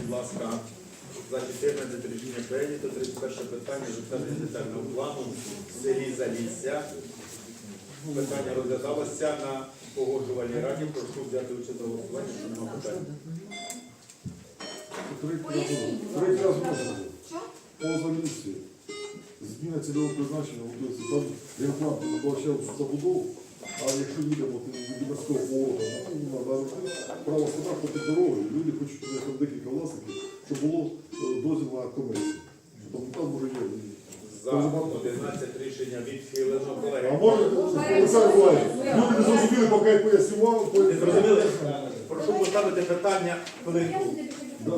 Будь ласка, за 14 рішення прийнято. 31 питання затвердження детального плану в селі Залісся. Питання розглядалося на погоджувальній раді. Прошу взяти участь у голосуванні, що нема питань. Третій раз вносили. Поза місці. Зміна цільового призначення. Там генплан передбачав забудову, а якщо їдемо від морського повороту, ну, треба право суда проти дороги. Люди хочуть туди декілька власників, щоб було е, дозвіл на комерцію. Тому там може є. За 11 рішення відхилено. А Колеги, може, Олександр Миколаївич, люди не зрозуміли, поки я пояснював. не зрозуміли? Прошу поставити питання хвилинку.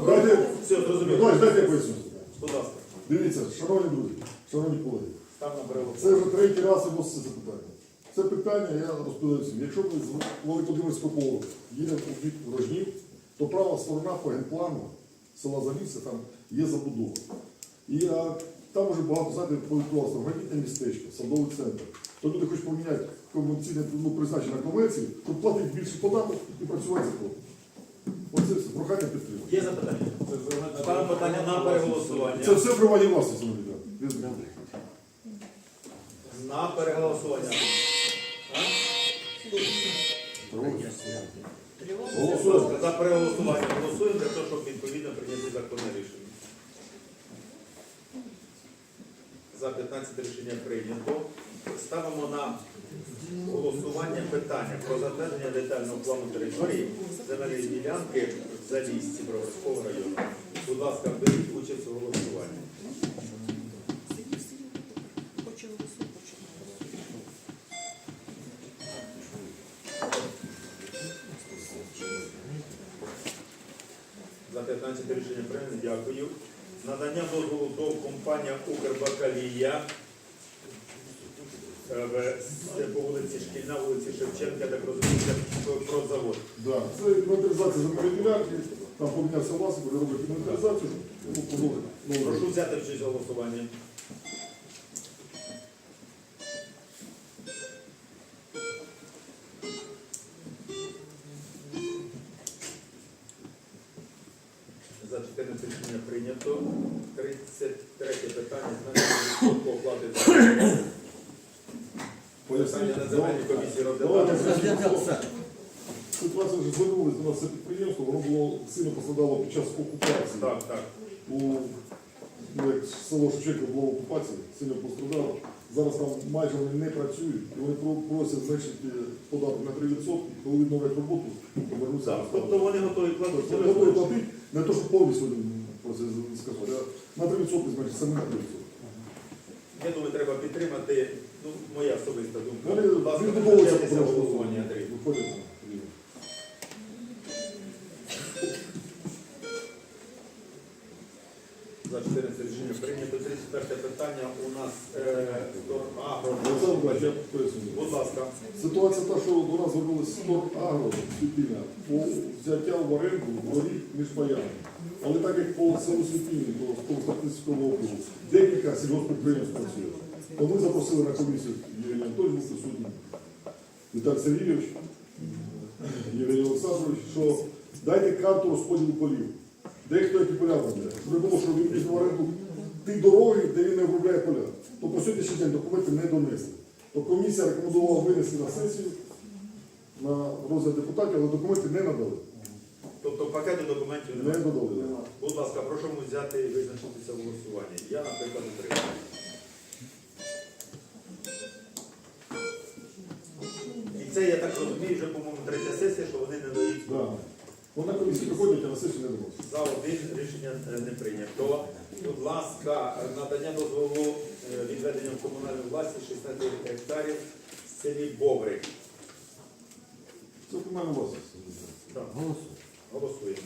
Дайте, Все, зрозуміло. Дайте я поясню. Будь ласка, Дивіться, шановні друзі, шановні колеги. Це вже третій раз виноситься це питання. Це питання я розповідаю всім. Якщо ми з Великодимирського повороту їдемо у бік Рожнів, то права сторона по генплану села Залісся, там є забудова. І а, там вже багато знаєте, повідомлено, гранітне містечко, садовий центр. То люди хочуть поміняти комерційне ну, призначення на комерцію, щоб платити більше податок і працювати за. Оце все, прохання підтримати. Є запитання? Ставимо питання на переголосування. Це все приватні власності, ребята. На переголосування. Ласка, за переголосування голосуємо для того, щоб відповідно прийняти законне рішення. За 15 рішення прийнято. Ставимо на голосування питання про затвердження детального плану території земельної ділянки в Залісці Броварського району. Будь ласка, беріть участь у голосуванні. За 15 рішення прийнято. Дякую. Надання дозволу до компанія Укрбакалія в- по вулиці Шкільна, вулиці Шевченка, так розуміється, про завод. Да, це інвентаризація земельної ділянки, там помінявся власник, вони роблять інвентаризацію, тому. Ну, Прошу взяти участь у голосуванні. 33 питання зменшення оплати за на земельній комісії розглядали. Ситуація вже звернулася до нас це підприємство, воно було сильно пострадало під час окупації. Так, так. У ну, як село Шевченко було в окупації, сильно пострадало. Зараз там майже вони не працюють, і вони про- просять зменшити податок на 3%, коли відновлять роботу, повернуться. Тобто вони готові платити. Тобто вони готові платити, не то, що повністю просять сказати, на 3% зменшити, саме на 3%. Я думаю, треба підтримати. Ну, моя особиста думка. Вони Будь ласка, визначайтеся просто голосування, Андрій. виходять на рівень. За 14 рішення прийнято. 31 питання у нас е, Стор Агро. Олександр Миколаївич, я поясню. Будь ласка. Ситуація нас звернулися Стор Агро Світільня по взяття в оренду доріг між паями. Але так як по селу Світільні, по статистичному округу, декілька сільгоспідприємств працює. То ми запросили на комісію Євгенія Анатолійович, був присутній, Віталій Сергійович, Євгеній Олександрович, що дайте карту розподілу полів. Дехто які поля обробляє. Щоб було, що він під в оренду ті дороги, де він не обробляє поля. То по сьогоднішній день документи не донесли. То комісія рекомендувала винести на сесію на розгляд депутатів, але документи не надали. Тобто пакету документів Не немає. додали. Будь ласка, прошу взяти і визначитися в голосуванні. Я, наприклад, утримую. І це, я так розумію, вже, по-моєму, третя сесія, що вони не дають. Да. Вони комісії приходять, а на сесію не доносять. За один рішення е, не прийнято. Будь ласка, надання дозволу е, відведення в комунальну власність 16 гектарів в селі Бобрик. Це комунальна власність. Так, Голосуємо.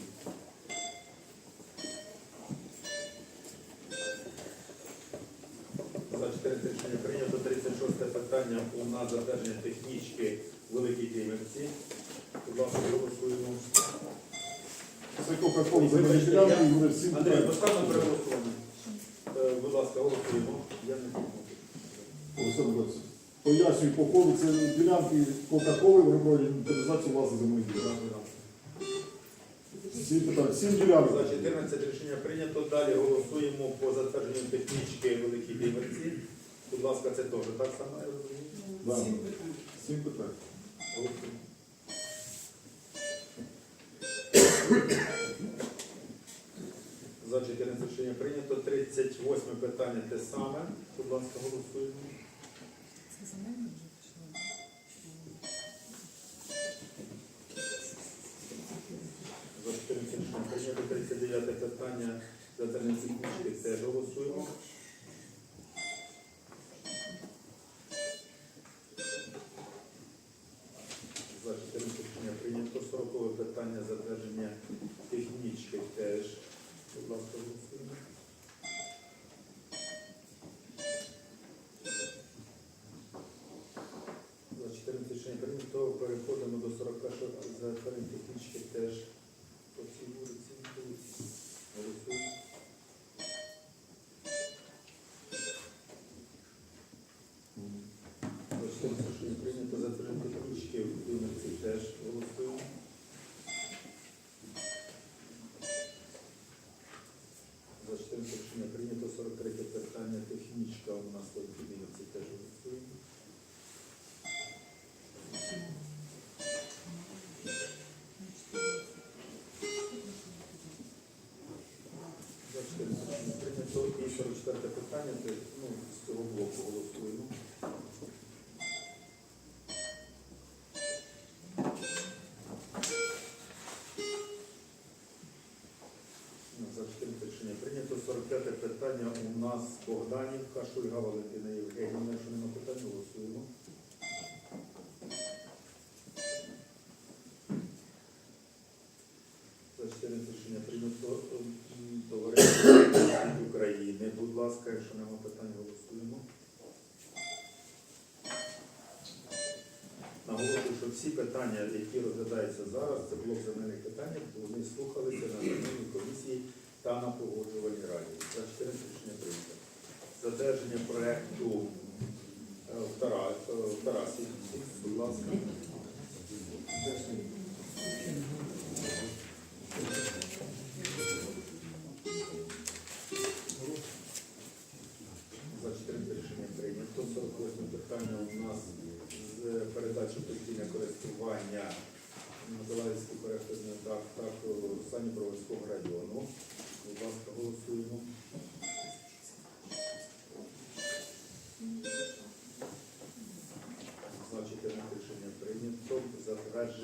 За 14 рішення прийнято 36 питання у нас затвердження технічки Великій Київці. Будь ласка, голосуємо. Це земельні ділянки, і вони всі Андрій, поставимо переголосування. Е, Будь ласка, голосуємо. Я не. Олександр Миколаївич, Пояснюю, по ходу це ділянки Кока-Коли, проводять інвентаризацію власних земельних ділянок. Сім питань, сім ділянок. За 14 рішення прийнято. Далі голосуємо по затвердженню технічки Великій Димерці. Будь ласка, це теж так само, я розумію? Да. Сім питань. Голосуємо. За 14 рішення прийнято. 38 питання те саме. Будь ласка, голосуємо. За 14 рішення прийнято. 39 питання. Затвердження технічки теж голосуємо. За 14 рішення прийнято. 40 питання затвердження технічки теж. Будь ласка, голосуємо. За 14 рішення прийнято. Переходимо до 41 за технічки теж. І 44 питання, це ну, з цього блоку голосуємо. Ну, За 14 рішення прийнято. 45 питання у нас Богданівка, Шульга Валентина Євгенівна. Якщо нема питань, голосуємо. За 14 рішення прийнято м, товариство від України. Будь ласка, якщо нема питань, голосуємо. Наголошую, що всі питання, які розглядаються зараз, це блок земельних питань, вони слухалися на земельній комісії та на погоджувальній раді. За 14 рішення прийнято. Задержання проекту е, в е, в Тарасі. Будь ласка.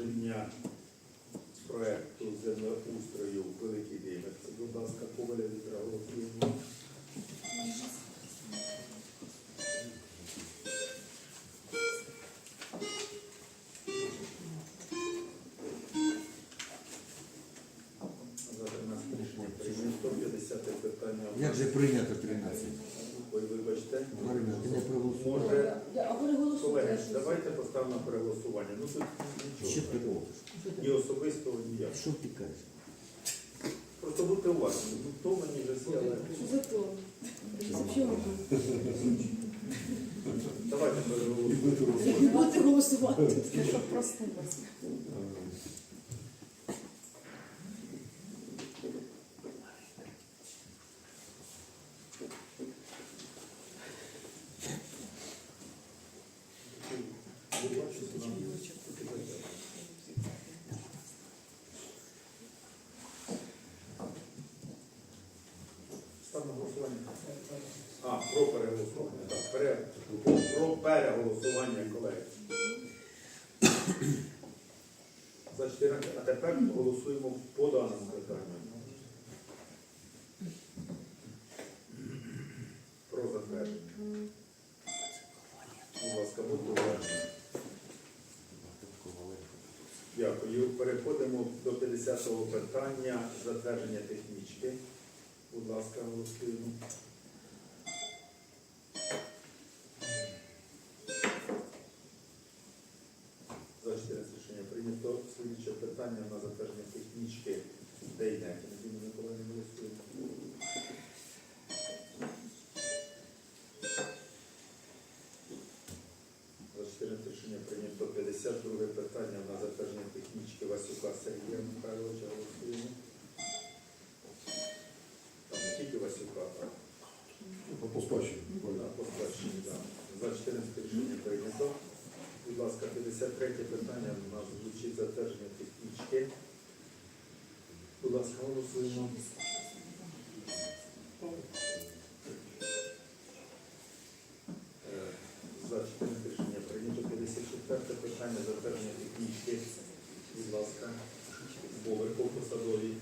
Затвердження проекту землеустрою в Великій Димерці. Будь ласка, Коваля Віктора голосуємо. За 13 рішення прийнято. 50 питання. у Як нас- же прийнято 13? Ой, вибачте. Марина, ти не проголосувала? Може, А переголосуйте. колеги, давайте поставимо на переголосування. Ну тут Що нічого. ти робиш? Ні особистого, ніяк. Що ти кажеш? Просто будьте уважні. Ну, то мені вже всі, але Зато. Чого? давайте І переголосуємо. будете голосувати. Як будете голосувати? Щоб проснулася. Став на голосування. А, про переголосування. Так, пере... про переголосування, колеги. За 14. А тепер голосуємо по даному питанню. Про затвердження. Будь ласка, будьте уважні. Дякую. Переходимо до 50-го питання затвердження технічки. Будь ласка, голосуємо. прийнято 52 питання на затвердження технічки Васюка Сергія Михайловича голосуємо. Там не тільки Васюка, а по Постачі. так. За 14 рішення прийнято. Будь ласка, 53 питання у нас звучить затвердження технічки. Будь ласка, голосуємо. бажання затвердження технічки, будь ласка, поверху посадовій.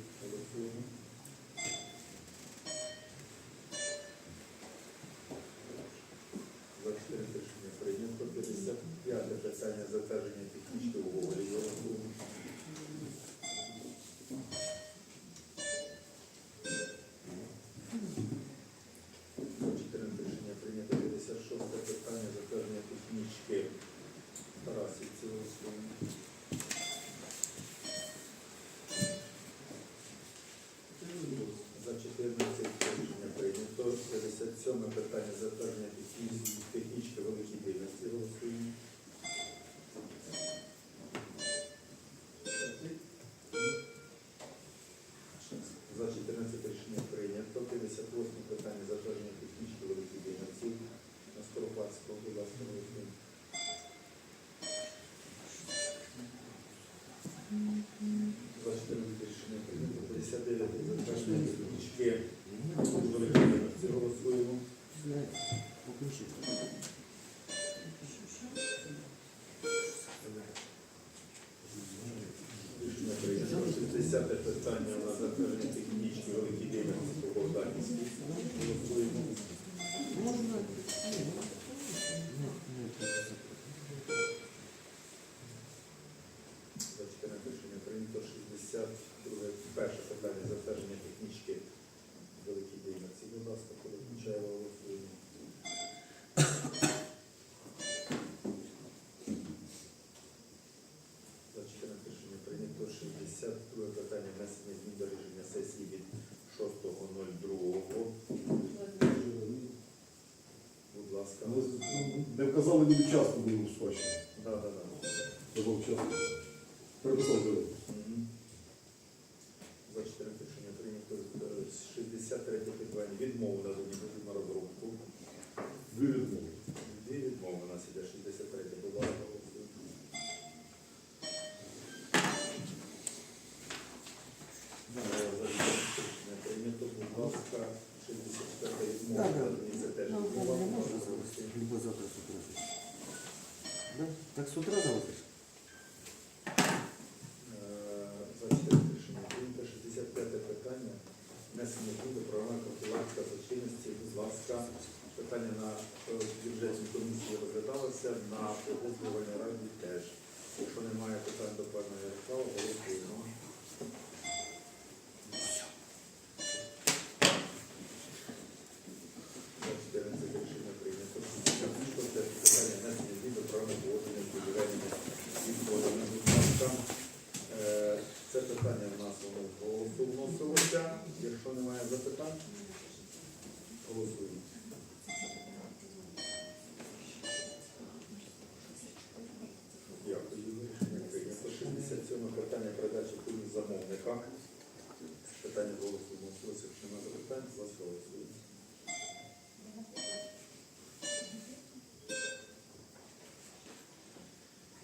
62 питання внесення змін до рішення сесії від 6.02. Будь ласка. Ми Не вказали ніби час, часу, було Так, так, так. да, Переписав. З утра залишиш? Внесення до програми профілактика злочинності, будь ласка, питання на бюджетній комісії розглядалося, на погоджувальній раді теж. Якщо немає питань до пана Ярослава, голосуємо.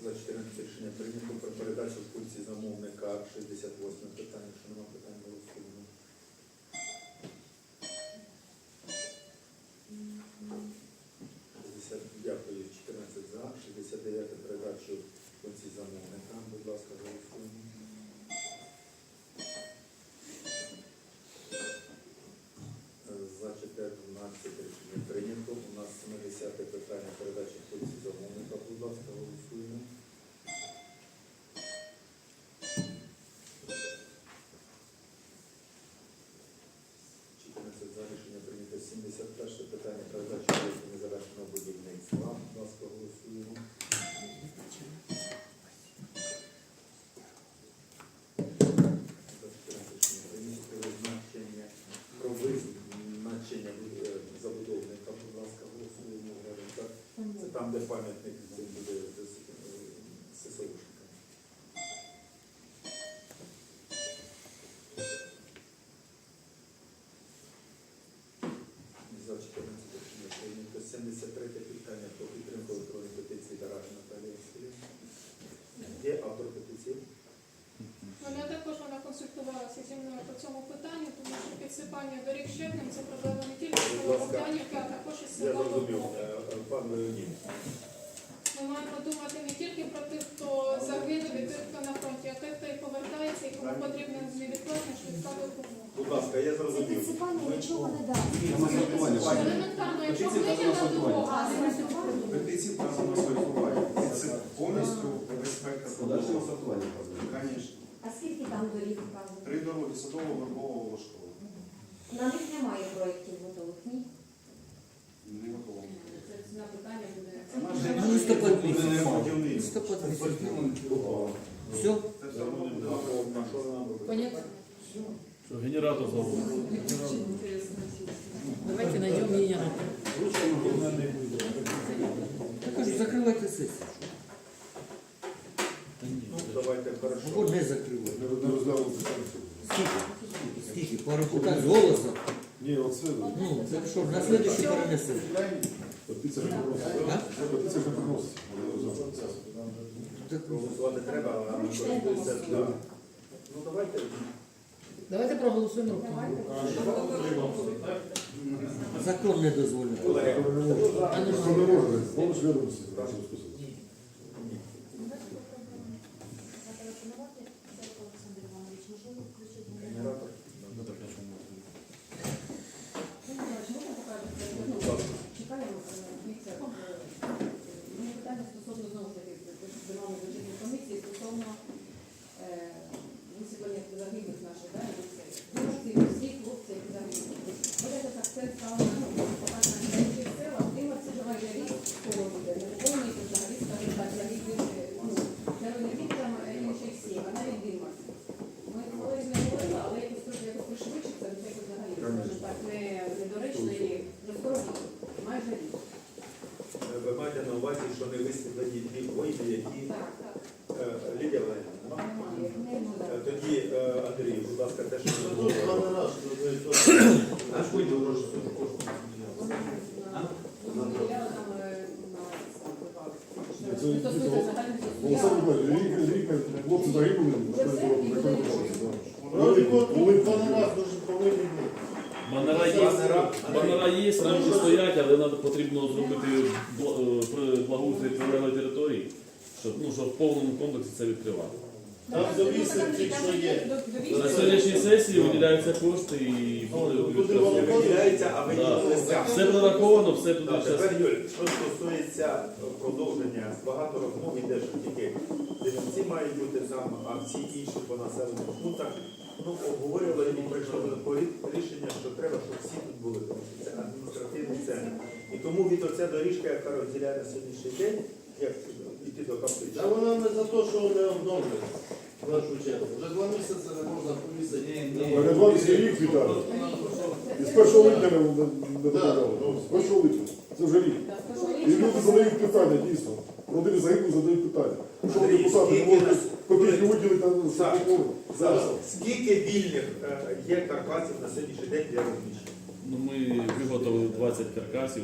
За-14 рішення прийнято про передачу в курсі замовника 68 питання. Якщо немає питань, голосуємо. де пам'ятник буде ССОшка. За 14 прийнято 73 питання про підтримку електронної петиції Дараги Наталії Васильівни. Є автор петиції? Вона також вона консультувалася зі мною по цьому питанню, тому що підсипання доріг щебнем це проблема. Ми маємо думати не тільки про тих, хто загинув, і тих, хто на фронті, а тих, хто і повертається, і кому потрібна невідкладна швидка допомога. Будь ласка, я Це зрозумів. підсипання нічого не дасть. Елементарно, якщо вийде на дорогу, Петиції вказано сортування. Це повністю безпека Подальшого сортування. Звісно. А скільки там доріг вказано? Три дороги садового вербового Волошкова. На них немає проєктів готових, ні? Не готово. Це на питання буде. Ну, листопад місяць. Все? Все? Понятно? Что, генератор забыл. Давайте найдем меня. Я кажу, закривайте сесію. Ну, давайте, хорошо. Або не закривайте. Не питання. Скільки? Скільки? З голосу? Ні, оце Ну, це що, на слідуючий перенесемо. Петиція не приносить. А? Петиція не приносить. Голосувати треба, а ми користуємося. Ну, давайте. Давайте проголосуємо. Закон не дозволяє. Що не може? Відомості. Прошу розписати. Зателефонувати Сергій Олександр Іванович, можливо, включити генератор. Ну, так, а что можно? Чекаємо, дивіться, мене питання стосовно знову ж таки зимової бюджетної комісії стосовно е, висвітлення загиблих наших, да, хлопці, всі хлопці, які загинули. Буде так це стало показано на інших селах, тим це давай я рік, кого буде, не повністю взагалі, скажімо так, загиблих, е, ну, це не тільки там е, інші всі, а навіть Дима. Ми коли з ним говорили, але якось трохи якось пришвидшиться, це якось взагалі, скажімо так, не, недоречно і вже скоро рік, майже рік. Ви маєте на увазі, що не висвітлені ті воїни, які Так, так. Е, Лідія Валерійовна. Немає, не Е, буде. Тоді е, Андрій, будь ласка, теж не було. Ну, виділяли там е, на сам випадок. Ні, це Що стосується дійсно- загальних Олександр соціальних. Миколаївич, рік, рік хлопці загинули, Це все що і не буде Коли коли Банера є, Банера. банера є, рамки стоять, але нам потрібно зробити е, благоустрій прилеглої території, щоб, ну, щоб в повному комплексі це відкривати. Там завісить ті, що є. На сьогоднішній сесії виділяються кошти і буде відкривати. Виділяється, а ви Все прораховано, все туди Так, зараз. Тепер, Юль, що стосується продовження, багато розмов йде, що тільки дивінці мають бути там, а всі інші по населених пунктах. Ну, обговорювали і прийшли до такого рі- рішення, що треба, щоб всі тут були, тому що це адміністративний центр. І тому від оця доріжка, яка розділяє на сьогоднішній день, як йти до каплиці. Та вона не за те, що не обновлюється. В першу чергу. Вже два місяці не можна повісити. Передвали рік Віталій. І з 1 липня не, не, не. З 1 липня. Це вже рік. І люди задають питання, дійсно. Родини загиблих задають питання. Що Андрій, депутати не можуть копійки виділити на Так. Зараз скільки вільних е, є каркасів на сьогоднішній день для розміщення? Ну, ми виготовили 20 каркасів,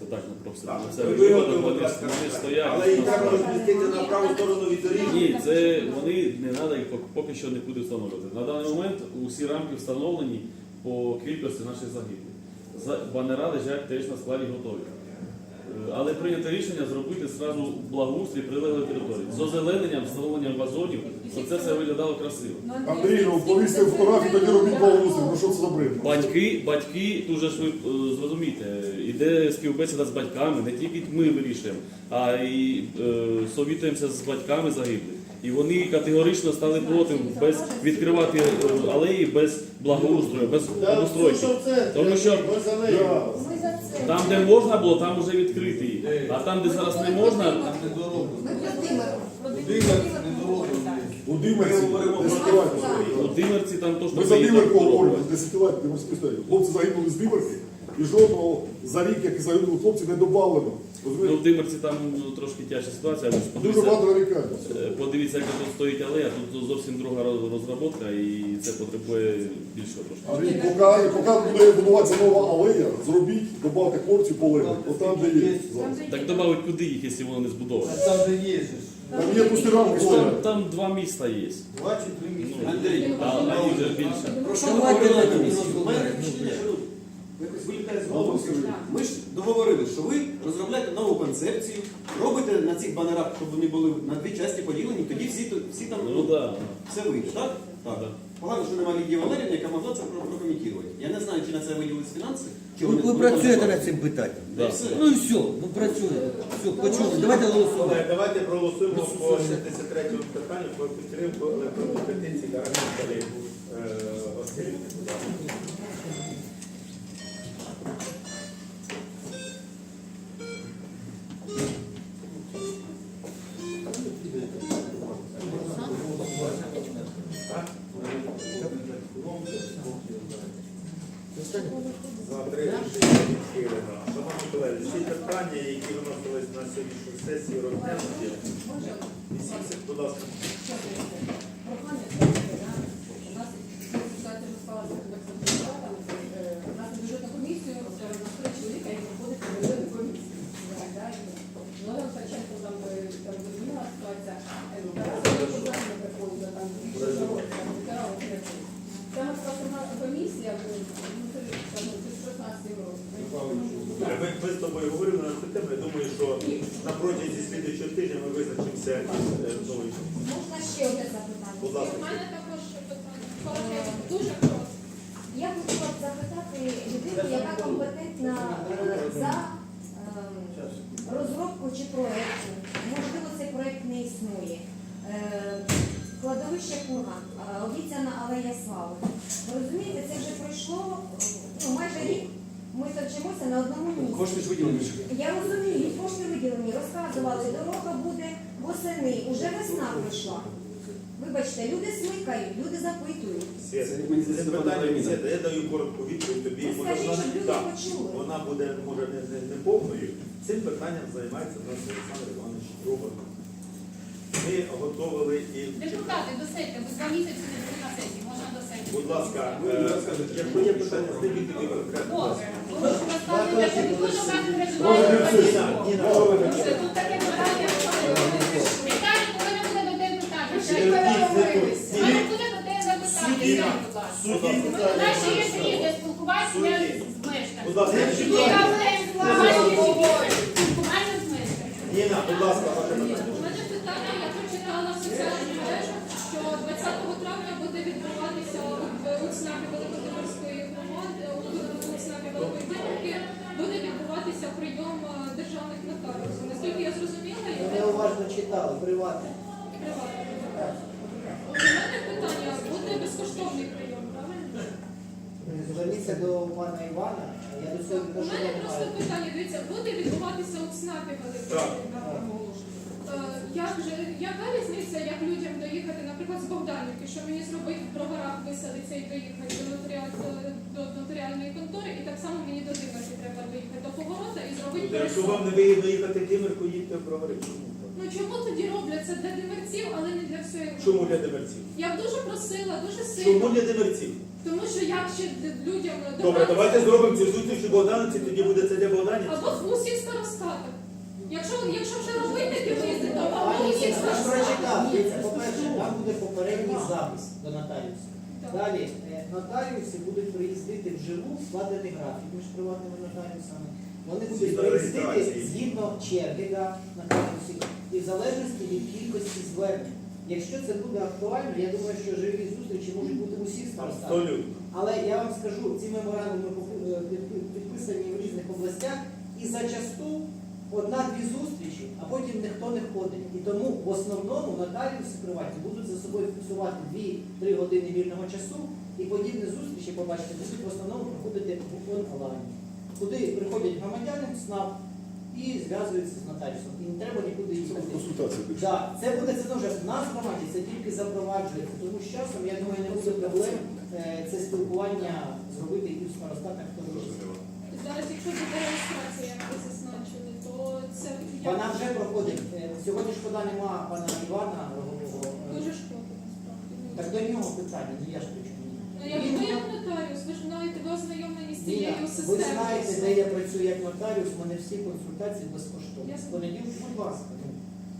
це так не просто. Так, Це ви вони, 20 вони стоять. Але їх треба розмістити на праву сторону від доріжки. Ні, це вони не треба їх пок- поки що не буде встановлювати. На даний момент усі рамки встановлені по кількості наших загиблих. За- Банера лежать теж на складі готові. Але прийнято рішення зробити зразу благоустрій прилеглої території з озелененням, встановленням вазонів, щоб це все виглядало красиво. Андрій, ну повісти фотографії, тоді робіть благоустрій. Ну що це за бред? Батьки, батьки, тут же ж ви е, зрозумієте, іде співбесіда з батьками, не тільки ми вирішуємо, а й е, совітуємося з батьками загиблих. І вони категорично стали проти без відкривати е, алеї без благоустрою, без обустройки. Тому що Ми за нею. Там, де можна було, там вже відкритий. А там, де зараз не можна, Ми Володимир. У Димерці, десятилетні. у Димерці там то, що Ми за ми Димерку Димерської історії. Хлопці загинули з Димерки, і жодного за рік, як і загинули хлопці, не добавлено. Ну, в Димерці там ну, трошки тяжча ситуація, Дуже подивіться. багато нарікань. Е, Подивіться, як тут стоїть алея, тут зовсім друга роз- розробка і це потребує більшого трошки. Андрій, поки, поки буде будуватися нова алея, зробіть, добавте хлопців полегли. От там, де є. зараз. Так добавить куди їх, якщо воно не збудоване? Там, де є. Там є пусті рамки Там, стоять. там два міста є. Два чи три місяці. Ну, Андрій, а, а їх же більше. про що Давайте говорили ви з голови. Ми ж договорили, що ви розробляєте нову концепцію, робите на цих банерах, щоб вони були на дві частини поділені, тоді всі, всі там Ну так. все вийде, так? Так. Погано, що немає Лідії Валерівни, яка могла це прокоментувати. Я не знаю, чи на це виділились фінанси, чи Ви, вони ви працюєте заплатять. над цим питанням. Да. Да. Все. Ну і все, ну працюєте. Все, почули. Давайте голосуємо. Колеги, давайте проголосуємо по 63 питанню про підтримку електронної петиції. Будь ласка. За три рішення відхилено. Шановні колеги, всі питання, які виносились на сьогоднішню сесію, розглянуті. Може, 80, будь ласка. прохання зробити, да? У нас ситуація вже склалася як з депутатами. Е, У нас на бюджетну комісію зараз на три чоловіка, які проходять на бюджетну комісію. Да, і Олег Саченко там е, там зрозуміла ситуація. Е, Тарас Іванович не приходить, там більше здоров'я, там ветерани не приходять. Саме склад комісія, ну, це там, ну, це 16 років. Ми, ми з тобою говорили на цю тему. Я думаю, що на протязі слідчого тижня ми визначимося із е, новою. Можна ще одне запитання? Будь ласка. У мене також питання. Коротке, дуже коротко. Я хотіла б запитати людину, яка компетентна е, за ем, розробку чи проєкту. Можливо, цей проєкт не існує. Е, Кладовище Курган, е, обіцяна алея слави. Ви розумієте, це вже пройшло е, ну, майже рік. Ми точимося на одному місці. Кошти ж виділені. Я розумію, кошти виділені, розказували, дорога буде восени, уже весна прийшла. Вибачте, люди смикають, люди запитують. Світ, Це мені це здається, питання пане від Я даю коротку відповідь тобі. Скажіть, вона, щоб люди так, почули. вона буде, може, не, не, не повною. Цим питанням займається наш Олександр Іванович Рубан. Ми готовили і, Депутати, досидьте, ви два місяці не були на сесії, можна до сесії. будь ласка, е, якщо є питання, знайдіть тоді конкретно. Добре. Ви ж що до вас не. Тут таке питання. Віталій, коли не буде до тебе питання? Ще й Сергій, переговорились. Сергій, У мене буде до тебе запитання. Сергій, Ігор, будь ласка. Судді, У нас ще є рівня спілкування Судді. з мешканцями. Будь ласка, я. Ніна, будь ласка, ваше питання. У мене питання, я прочитала в соціальних мережах, що 20 травня буде відбуватися в УЦНАПі Великодимирської громади, у УЦНАПі Великої Димирки, буде відбуватися прийом е, державних нотаріусів. Наскільки я зрозуміла, і Ми уважно читали, приватний. От У мене питання, буде безкоштовний прийом, правильно? Зверніться до пана Івана, я до цього У мене просто маю. питання, дивіться, буде відбуватися ЦНАПі Так. Великої Е, Як же, яка різниця, як людям доїхати, наприклад, з Богданівки, що мені зробити в броварах виселитися і доїхати до, нотаріат, до нотаріальної контори, і так само мені до Димирки треба доїхати до поворота і зробити Якщо вам не вигідно їхати в Димирку, їдьте в Бровари. Ну чому тоді роблять це для димерців, але не для всієї Чому для димерців? Я б дуже просила, дуже сильно. Чому для димерців? Тому що як ще людям Добре, давайте зробимо цю зустріч у Богдановці, тоді буде це для Богданівців. або в усіх старостатах. Якщо, якщо вже робити ті виїзди, то або в усіх прочитав. Дивіться, По-перше, там буде попередній запис до нотаріуса. Так. Далі, е, нотаріуси будуть приїздити вживу, складений графік між приватними нотаріусами. Вони будуть Згідно приїздити реєстрації. згідно черги да, нотаріусів і в залежності від кількості звернень. Якщо це буде актуально, я думаю, що живі зустрічі можуть бути в усіх. Абсолютно. Але я вам скажу, ці меморандуми е, підпи- підписані в різних областях, і зачасту одна-дві зустрічі, а потім ніхто не ходить. І тому в основному нотаріуси приватні будуть за собою фіксувати 2-3 години вільного часу, і подібні зустрічі, побачите, будуть в основному проходити в онлайні, куди приходять громадяни СНАП і зв'язуються з нотаріусом. І не треба нікуди їхати. Консультація більше. Да, це буде це дуже в нас в громаді, це тільки запроваджується. Тому з часом, я думаю, не буде проблем е, це спілкування зробити і в старостатах теж. Зараз, якщо буде реєстрація, як ви зазначили, то це Вона вже проходить. Е, Сьогодні шкода нема пана Івана Рогового. Е, дуже шкода насправді. Ну, Так до нього питання, ну я ж при Ну, я ви як нотаріус, ви ж знаєте, ви ознайомлені з Ніна, цією ви системою. знаєте, де я працюю як нотаріус, у мене всі консультації безкоштовні. З понеділка, будь ласка. ну.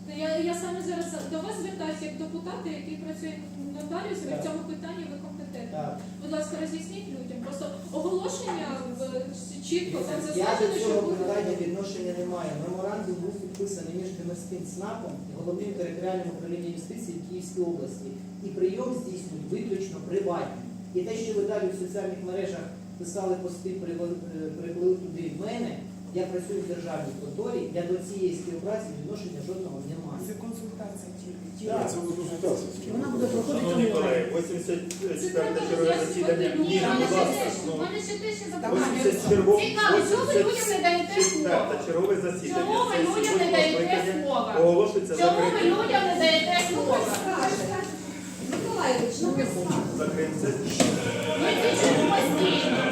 Ну, Я, я саме зараз до вас звертаюся як депутати, який працює нотаріусом, і в цьому питанні ви компетентні. Так. Будь ласка, роз'ясніть людям. Просто оголошення в чітко там Я до що цього буде. питання відношення не маю. Меморандум був підписаний між Комерським ЦНАПом і головним територіальним управлінням юстиції в Київській області. І прийом здійснюють виключно приватні. І те, що ви далі в соціальних мережах писали пости, привели- е, привели туди в мене, я працюю в державній конторі, я до цієї співпраці відношення жодного не маю. Так, це консультація. Вона буде проходити колеги, 84 чергове засідання. Ні, будь ще ласка. мене ще теж є запитання. 80 Цікаво, чого ви людям не даєте 84 слова? чергове засідання. Чому ви людям не даєте слова? Оголошується Чому ви закритим. людям не даєте слова? Миколаївич, ну ви скажете. Ми течемо стіни.